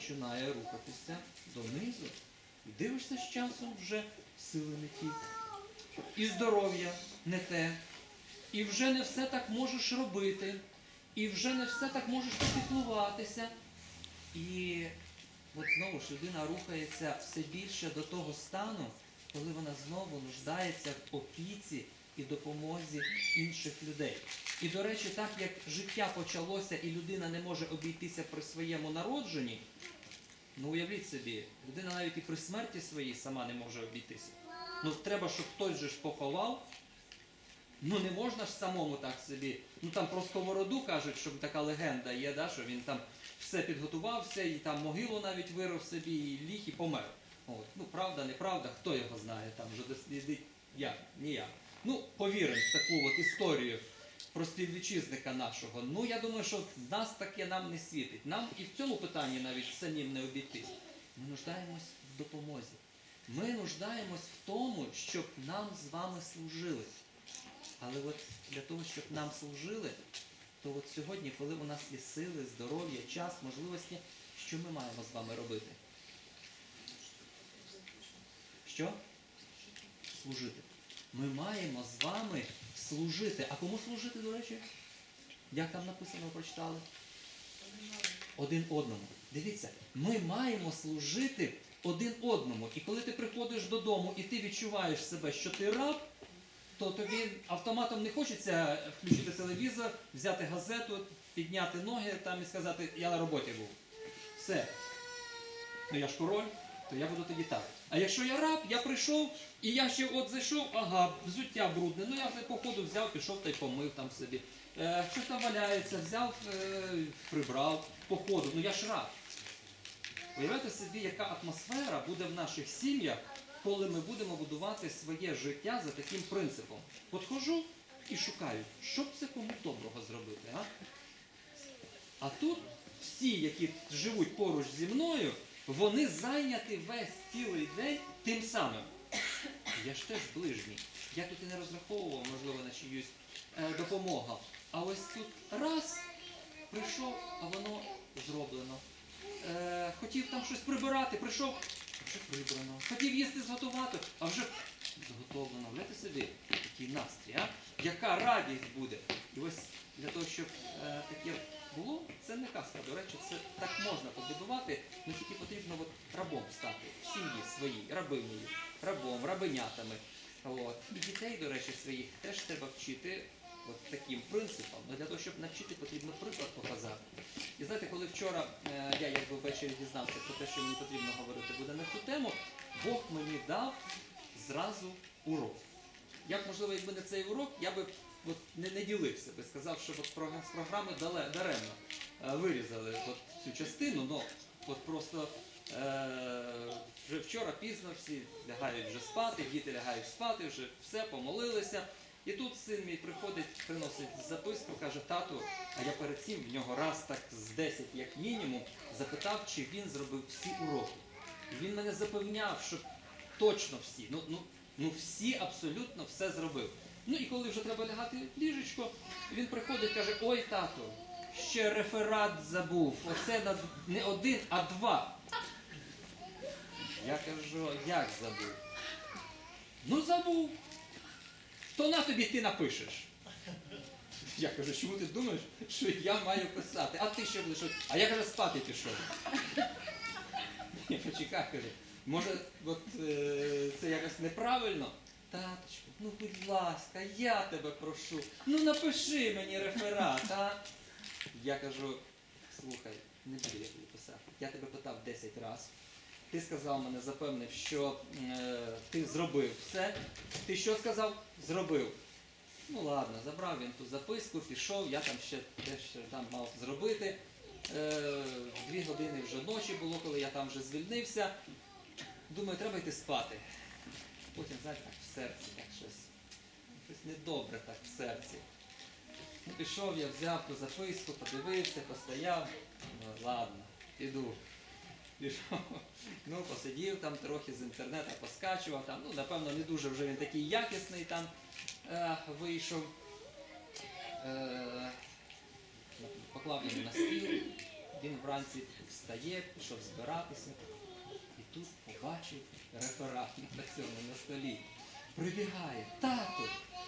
починає рухатися донизу. І дивишся з часом вже сили не ті. І здоров'я не те. І вже не все так можеш робити. І вже не все так можеш піклуватися. І от знову ж людина рухається все більше до того стану, коли вона знову нуждається в опіці і допомозі інших людей. І, до речі, так як життя почалося і людина не може обійтися при своєму народженні, ну уявіть собі, людина навіть і при смерті своїй сама не може обійтися. Ну треба, щоб хтось же ж поховав. Ну не можна ж самому так собі. Ну там про сковороду кажуть, що така легенда є, да, що він там все підготувався, і там могилу навіть вирив собі, і ліг, і помер. От. Ну, правда, неправда, хто його знає, там вже дослідить я, не я. Ну, повіримо в таку от історію про співвітчизника нашого. Ну, я думаю, що нас таке нам не світить. Нам і в цьому питанні навіть самим не обійтись. Ми нуждаємось в допомозі. Ми нуждаємось в тому, щоб нам з вами служили. Але от для того, щоб нам служили, то от сьогодні, коли у нас є сили, здоров'я, час, можливості, що ми маємо з вами робити? Що? Служити. Ми маємо з вами служити. А кому служити, до речі? Як там написано, ви прочитали? Один одному. Дивіться, ми маємо служити один одному. І коли ти приходиш додому і ти відчуваєш себе, що ти раб, то тобі автоматом не хочеться включити телевізор, взяти газету, підняти ноги там і сказати, я на роботі був. Все. Ну я ж король, то я буду тоді так. А якщо я раб, я прийшов і я ще от зайшов, ага, взуття брудне. Ну я вже по взяв, пішов та й помив там собі. Е, щось там валяється, взяв, е, прибрав по ходу. Ну я ж раб. Уявляєте собі, яка атмосфера буде в наших сім'ях, коли ми будемо будувати своє життя за таким принципом. Подхожу і шукаю, що б це кому доброго зробити. А? а тут всі, які живуть поруч зі мною, вони зайняті весь цілий день тим самим. Я ж теж ближній. Я тут і не розраховував, можливо, на чиюсь е, допомогу. А ось тут раз прийшов, а воно зроблено. Е, хотів там щось прибирати, прийшов, а вже прибрано. Хотів їсти зготувати, а вже зготовлено. Гляньте собі, який настрій, а? Яка радість буде. І ось для того, щоб е, таке було, це не казка. До речі, це так можна побудувати, ну тільки потрібно от рабом стати в сім'ї своїй, рабинею, рабом, рабинятами. От. І дітей, до речі, своїх теж треба вчити от таким принципом. Ну, для того, щоб навчити, потрібно приклад показати. І знаєте, коли вчора е, я якби ввечері дізнався про те, що мені потрібно говорити буде на цю тему, Бог мені дав зразу урок. Як можливо, якби не цей урок, я би от, не, не ділився би, сказав, що от з програми дале- даремно е, вирізали от цю частину, ну от просто е, вже вчора пізно всі лягають вже спати, діти лягають спати, вже все, помолилися. І тут син мій приходить, приносить записку, каже, тату, а я перед цим в нього раз так з 10, як мінімум, запитав, чи він зробив всі уроки. І він мене запевняв, що точно всі, ну, ну, ну всі абсолютно все зробив. Ну і коли вже треба лягати в ліжечко, він приходить і каже, ой, тато, ще реферат забув. Оце не один, а два. Я кажу, як забув? Ну забув. То на тобі ти напишеш. Я кажу, чому ти думаєш, що я маю писати? А ти що будеш? А я каже, спати пішов. Я почекай, каже, може, от е, це якось неправильно? Таточку, ну будь ласка, я тебе прошу. Ну напиши мені реферат, а? Я кажу, слухай, не буду я тобі писати. Я тебе питав 10 разів. Ти сказав мене, запевнив, що е, ти зробив все. Ти що сказав? Зробив. Ну ладно, забрав він ту записку, пішов, я там ще теж там мав зробити. Е, дві години вже ночі було, коли я там вже звільнився. Думаю, треба йти спати. Потім, знаєте, так в серці так щось. Щось недобре так в серці. Ну, пішов, я взяв ту записку, подивився, постояв. Ну, ладно, піду. Пішов. Ну, посидів там трохи з інтернету, поскачував там. Ну, напевно, не дуже вже він такий якісний там е, вийшов. Е, поклав його на стіл, він вранці встає, пішов збиратися, тут побачив реферат на цьому на столі. Прибігає, тату,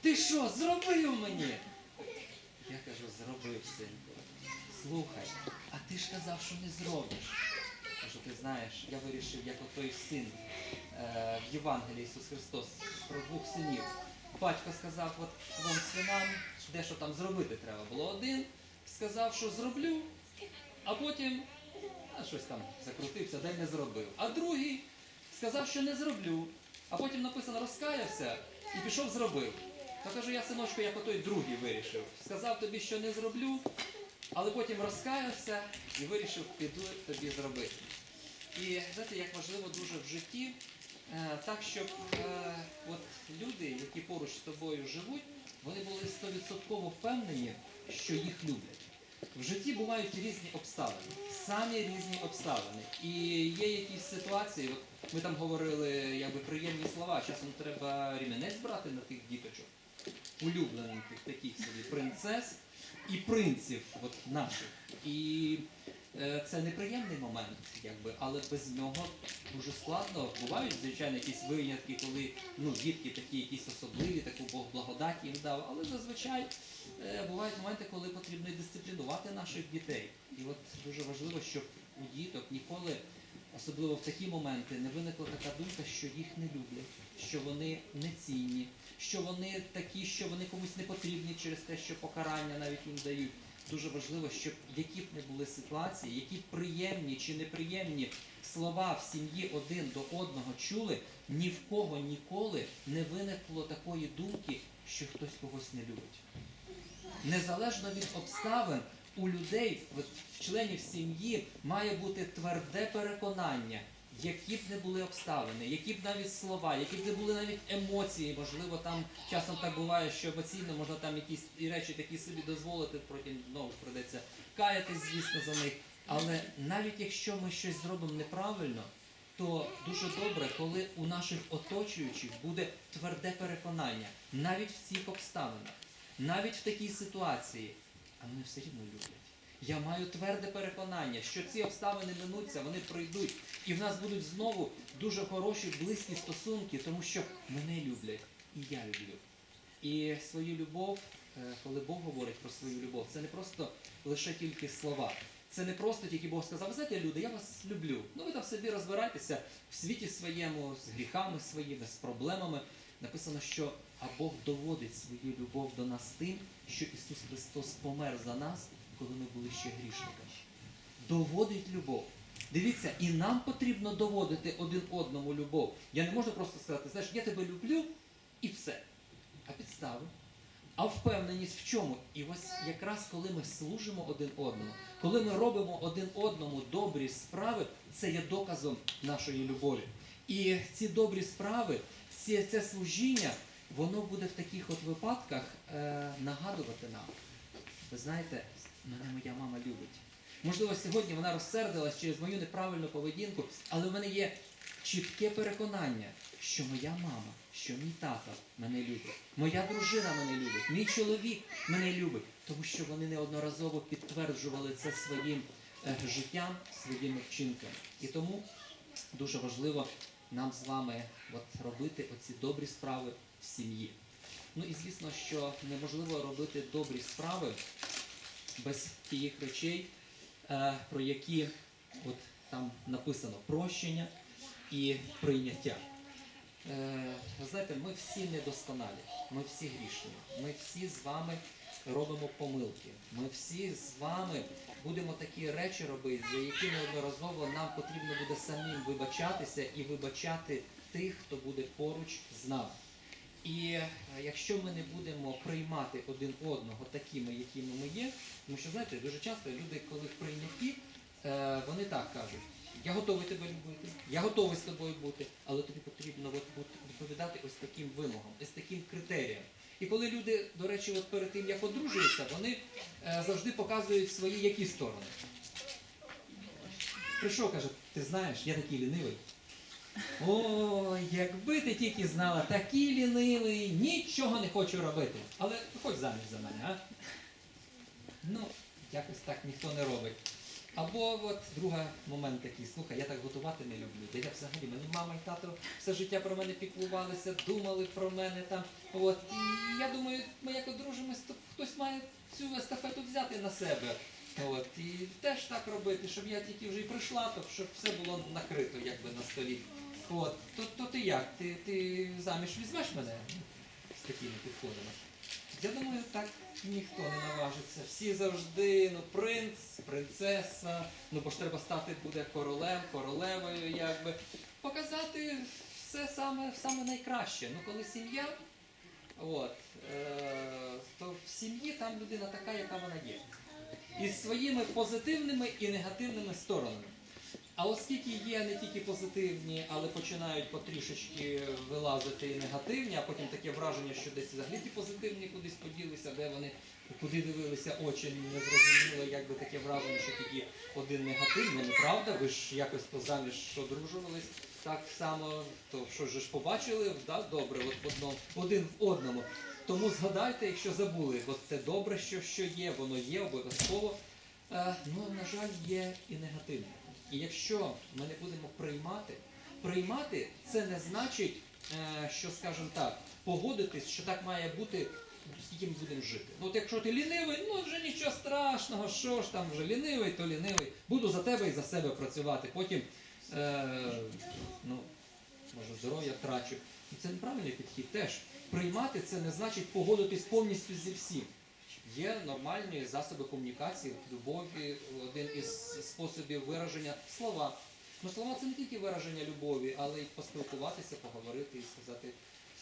ти що, зробив мені? Я кажу, зробив, синку. Слухай, а ти ж казав, що не зробиш. Кажу, ти знаєш, я вирішив, як отой син е, в Євангелії Ісус Христос про двох синів. Батько сказав, от двом синам, де що там зробити треба було. Один сказав, що зроблю, а потім а, щось там закрутився, де не зробив. А другий сказав, що не зроблю, а потім написано розкаявся і пішов зробив. То кажу, я синочку, як отой другий вирішив. Сказав тобі, що не зроблю, але потім розкаявся і вирішив піду тобі зробити. І знаєте, як важливо дуже в житті, е, так, щоб е, от люди, які поруч з тобою живуть, вони були стовідсотково впевнені, що їх люблять. В житті бувають різні обставини, самі різні обставини. І є якісь ситуації, от ми там говорили якби приємні слова, часом треба рівненець брати на тих діточок, улюблених таких собі принцес і принців от наших. І це неприємний момент, якби, але без нього дуже складно. Бувають, звичайно, якісь винятки, коли ну, дітки такі якісь особливі, таку Бог благодать їм дав, але зазвичай е, бувають моменти, коли потрібно дисциплінувати наших дітей. І от дуже важливо, щоб у діток ніколи, особливо в такі моменти, не виникла така думка, що їх не люблять, що вони не цінні, що вони такі, що вони комусь не потрібні через те, що покарання навіть їм дають. Дуже важливо, щоб які б не були ситуації, які приємні чи неприємні слова в сім'ї один до одного чули, ні в кого ніколи не виникло такої думки, що хтось когось не любить. Незалежно від обставин, у людей, в членів сім'ї, має бути тверде переконання, які б не були обставини, які б навіть слова, які б не були навіть емоції, можливо, там часом так буває, що емоційно можна там якісь і речі такі собі дозволити, потім знову ж придеться каятись, звісно, за них. Але навіть якщо ми щось зробимо неправильно, то дуже добре, коли у наших оточуючих буде тверде переконання, навіть в цих обставинах, навіть в такій ситуації, а мене все рівно люблять. Я маю тверде переконання, що ці обставини минуться, вони пройдуть, і в нас будуть знову дуже хороші, близькі стосунки, тому що мене люблять, і я люблю. І свою любов, е, коли Бог говорить про свою любов, це не просто лише тільки слова. Це не просто тільки Бог сказав, ви знаєте, люди, я вас люблю. Ну ви там собі розбирайтеся в світі своєму, з гріхами своїми, з проблемами. Написано, що а Бог доводить свою любов до нас тим, що Ісус Христос помер за нас, коли ми були ще грішниками. Доводить любов. Дивіться, і нам потрібно доводити один одному любов. Я не можу просто сказати, знаєш, я тебе люблю і все. А підстави. А впевненість в чому? І ось якраз коли ми служимо один одному, коли ми робимо один одному добрі справи, це є доказом нашої любові. І ці добрі справи, ці, це служіння, воно буде в таких от випадках е, нагадувати нам. Ви знаєте, мене моя мама любить. Можливо, сьогодні вона розсердилась через мою неправильну поведінку, але в мене є чітке переконання, що моя мама, що мій тато мене любить, моя дружина мене любить, мій чоловік мене любить, тому що вони неодноразово підтверджували це своїм е, життям, своїми вчинками. І тому дуже важливо нам з вами от, робити оці добрі справи в сім'ї. Ну і звісно, що неможливо робити добрі справи без тих речей, е, про які от там написано прощення і прийняття. Е, ви знаєте, ми всі недосконалі, ми всі грішні, ми всі з вами робимо помилки. Ми всі з вами будемо такі речі робити, за які неодноразово нам потрібно буде самим вибачатися і вибачати тих, хто буде поруч з нами. І е, якщо ми не будемо приймати один одного такими, якими ми є, тому що знаєте, дуже часто люди, коли в прийнятті, е, вони так кажуть: я готовий тебе любити, я готовий з тобою бути, але тобі потрібно от, от відповідати ось таким вимогам, ось таким критеріям. І коли люди, до речі, от перед тим як одружуються, вони е, завжди показують свої які сторони. Прийшов, каже, ти знаєш, я такий лінивий. Ой, якби ти тільки знала, такий лінивий, нічого не хочу робити. Але хоч заміж за мене, а? Ну, якось так ніхто не робить. Або от друга момент такий, слухай, я так готувати не люблю. Та я взагалі, мене мама і тато все життя про мене піклувалися, думали про мене там. От. І я думаю, ми як одружимось, то хтось має цю естафету взяти на себе. От. І теж так робити, щоб я тільки вже і прийшла, то щоб все було накрито якби на столі. От. То, то ти як? Ти, ти заміж візьмеш мене з такими підходами? Я думаю, так ніхто не наважиться. Всі завжди, ну, принц, принцеса, ну бо ж треба стати буде королем, королевою, якби. Показати все саме, саме найкраще. Ну, коли сім'я, от, е, то в сім'ї там людина така, яка вона є. Із своїми позитивними і негативними сторонами. А оскільки є не тільки позитивні, але починають потрішечки вилазити і негативні, а потім таке враження, що десь взагалі ті позитивні кудись поділися, де вони куди дивилися очі, не зрозуміло, якби таке враження, що тільки один негативний, неправда? Ви ж якось то заміж одружувались так само, то що ж побачили, да, добре, от в одному, один в одному. Тому згадайте, якщо забули, от те добре, що, що є, воно є обов'язково. Е, ну, на жаль, є і негативне. І якщо ми не будемо приймати, приймати це не значить, е, що, скажімо так, погодитись, що так має бути, скільки ми будемо жити. Ну от якщо ти лінивий, ну вже нічого страшного, що ж там вже лінивий, то лінивий. Буду за тебе і за себе працювати. Потім, е, ну, може, здоров'я втрачу. І це неправильний підхід теж. Приймати це не значить погодитись повністю зі всім. Є нормальні засоби комунікації, любові, один із способів вираження слова. Ну, слова це не тільки вираження любові, але й поспілкуватися, поговорити і сказати,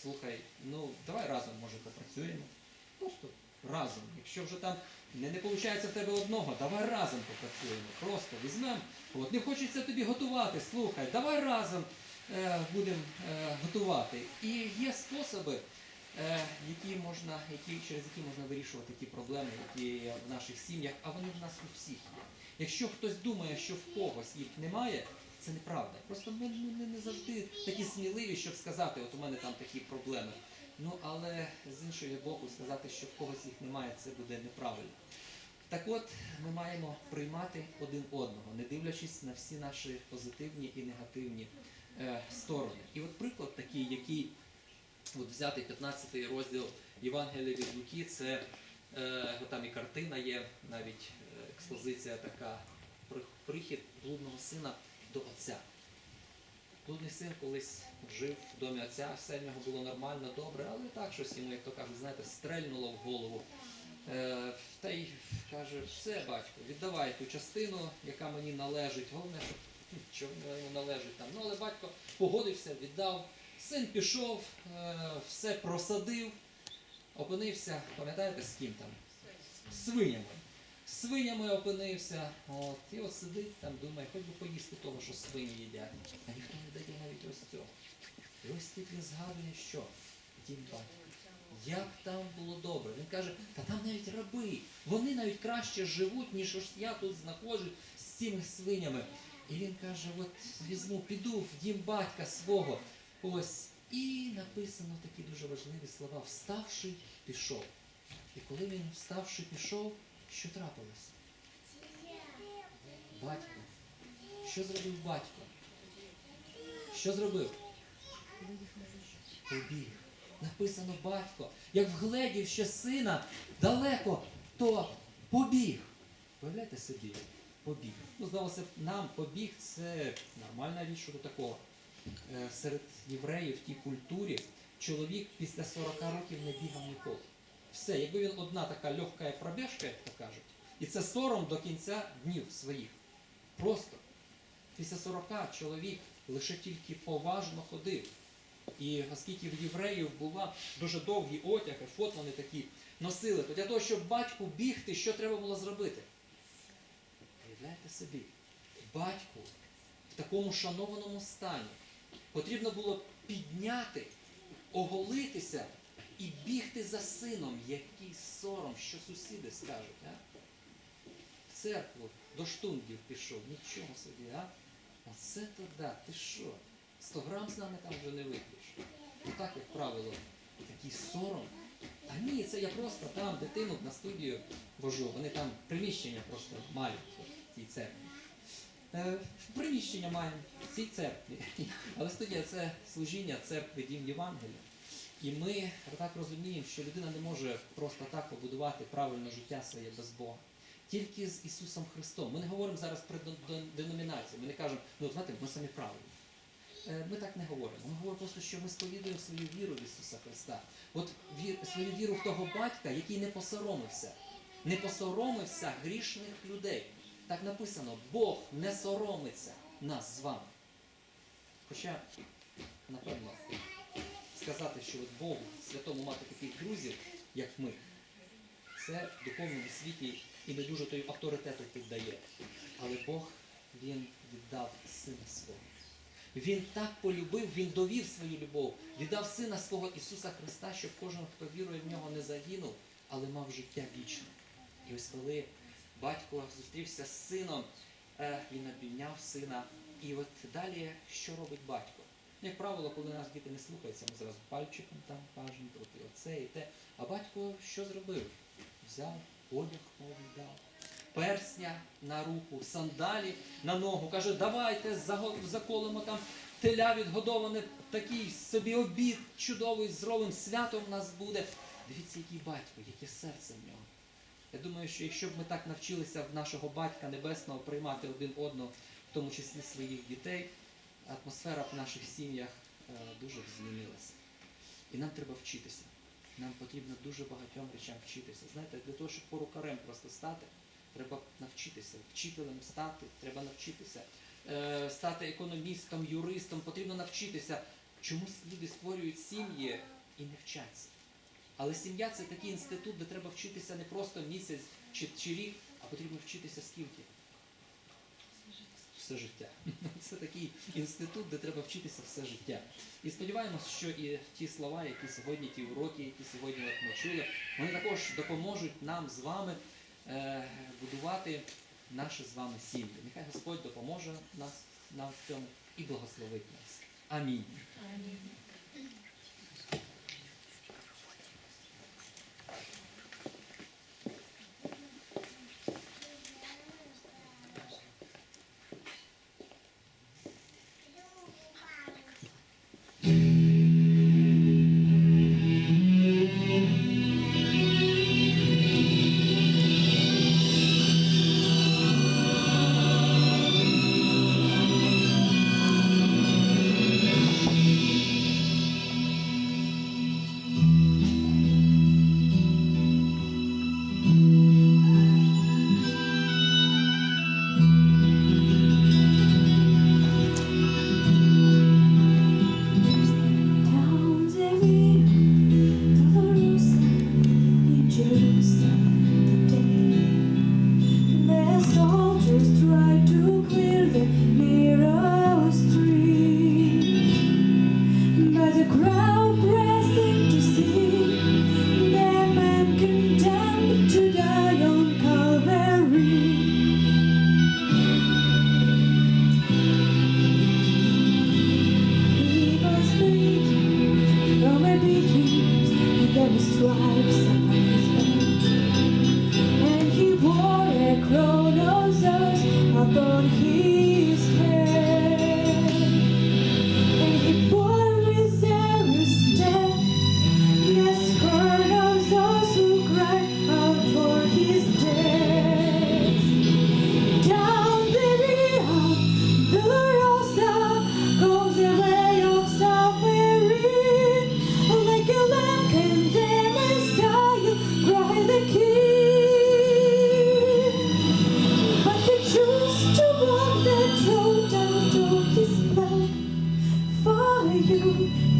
слухай, ну давай разом може попрацюємо. Просто разом. Якщо вже там не, не виходить в тебе одного, давай разом попрацюємо. Просто візьмемо. От не хочеться тобі готувати, слухай, давай разом е, будемо е, готувати. І є способи, які можна, які, через які можна вирішувати ті проблеми, які є в наших сім'ях, а вони в нас у всіх є. Якщо хтось думає, що в когось їх немає, це неправда. Просто ми не, не завжди такі сміливі, щоб сказати, от у мене там такі проблеми. Ну але з іншого боку, сказати, що в когось їх немає, це буде неправильно. Так от, ми маємо приймати один одного, не дивлячись на всі наші позитивні і негативні е, сторони. І от приклад такий, який от взяти 15 розділ Євангелія від Луки, це е, там і картина є, навіть е, експозиція така, прихід блудного сина до отця. Блудний син колись жив в домі отця, все в нього було нормально, добре, але так щось йому, як то кажуть, знаєте, стрельнуло в голову. Е, та й каже, все, батько, віддавай ту частину, яка мені належить. Головне, хм, що йому належить там. Ну, але батько погодився, віддав. Син пішов, е, все просадив, опинився, пам'ятаєте, з ким там? З свинями. З свинями опинився. От, і от сидить там, думає, хоч би поїсти того, що свині їдять. А ніхто не дає навіть ось цього. І ось тут він згадує, що дім батько. Як там було добре. Він каже, та там навіть раби, вони навіть краще живуть, ніж я тут знаходжусь з цими свинями. І він каже, от візьму, піду в дім батька свого. Ось. І написано такі дуже важливі слова. Вставши, пішов. І коли він вставши, пішов, що трапилось? Батько. Що зробив батько? Що зробив? Побіг. Написано батько. Як вгледів ще сина далеко, то побіг. Уявляєте собі, побіг. Ну, здавалося, б, нам побіг це нормальна річ щодо такого. Е, Серед євреїв в тій культурі чоловік після 40 років не бігав ніколи. Все, якби він одна така легка пробіжка, як то кажуть, і це сором до кінця днів своїх. Просто після 40 чоловік лише тільки поважно ходив. І оскільки в євреїв була дуже довгі одяги, фот вони такі носили, то для того, щоб батьку бігти, що треба було зробити? Уявляєте собі, батьку в такому шанованому стані потрібно було підняти, оголитися і бігти за сином. Який сором, що сусіди скажуть, а? В церкву до штундів пішов, нічого собі, а? Оце то да, ти що? 100 грам з нами там вже не вип'єш. Ну так, як правило, такий сором. А ні, це я просто там дитину на студію вожу, вони там приміщення просто мають. в цій церкві? Е, приміщення маємо в цій церкві. Але студія це служіння церкви Дім Євангелія. І ми так розуміємо, що людина не може просто так побудувати правильне життя своє без Бога. Тільки з Ісусом Христом. Ми не говоримо зараз про ден- ден- деномінацію. Ми не кажемо, ну знаєте, ми самі правильні. Е, Ми так не говоримо. Ми говоримо просто, що ми сповідуємо свою віру в Ісуса Христа. От вір, свою віру в того батька, який не посоромився. Не посоромився грішних людей. Так написано, Бог не соромиться нас з вами. Хоча, напевно, сказати, що от Богу святому мати таких друзів, як ми, це в духовному світі і не дуже той авторитету піддає. Але Бог, Він віддав сина свого. Він так полюбив, він довів свою любов, віддав сина свого Ісуса Христа, щоб кожен, хто вірує в нього, не загинув, але мав життя вічне. І ось коли батько зустрівся з сином, е, він обійняв сина. І от далі що робить батько? Як правило, коли нас діти не слухаються, ми зразу пальчиком там кажемо, от і оце і те. А батько що зробив? Взяв, одяг новий дав, персня на руку, сандалі на ногу. Каже, давайте заколимо там теля відгодоване, такий собі обід чудовий, зробимо, свято в нас буде. Дивіться, який батько, яке серце в нього. Я думаю, що якщо б ми так навчилися в нашого батька небесного приймати один одного, в тому числі своїх дітей, атмосфера в наших сім'ях е, дуже б змінилася. І нам треба вчитися. Нам потрібно дуже багатьом речам вчитися. Знаєте, для того, щоб порукарем просто стати, треба навчитися. Вчителем стати, треба навчитися. Е, стати економістом, юристом, потрібно навчитися. Чомусь люди створюють сім'ї і не вчаться. Але сім'я це такий інститут, де треба вчитися не просто місяць чи, чи рік, а потрібно вчитися скільки? Все життя. Це такий інститут, де треба вчитися все життя. І сподіваємось, що і ті слова, які сьогодні, ті уроки, які сьогодні ми чули, вони також допоможуть нам з вами е, будувати наші з вами сім'ї. Нехай Господь допоможе нас, нам в цьому і благословить нас. Амінь. Down stripes you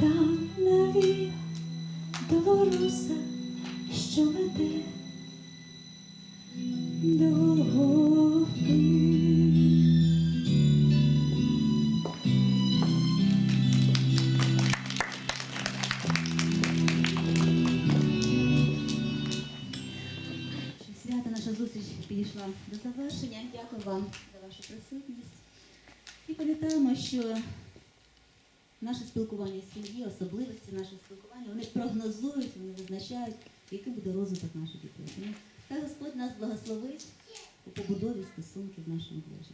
там наві долоруса, що веде до. спілкування з сім'ї, особливості нашого спілкування, вони прогнозують, вони визначають, який буде розвиток наших дітей. Та Господь нас благословить у побудові стосунків в нашому ближньому.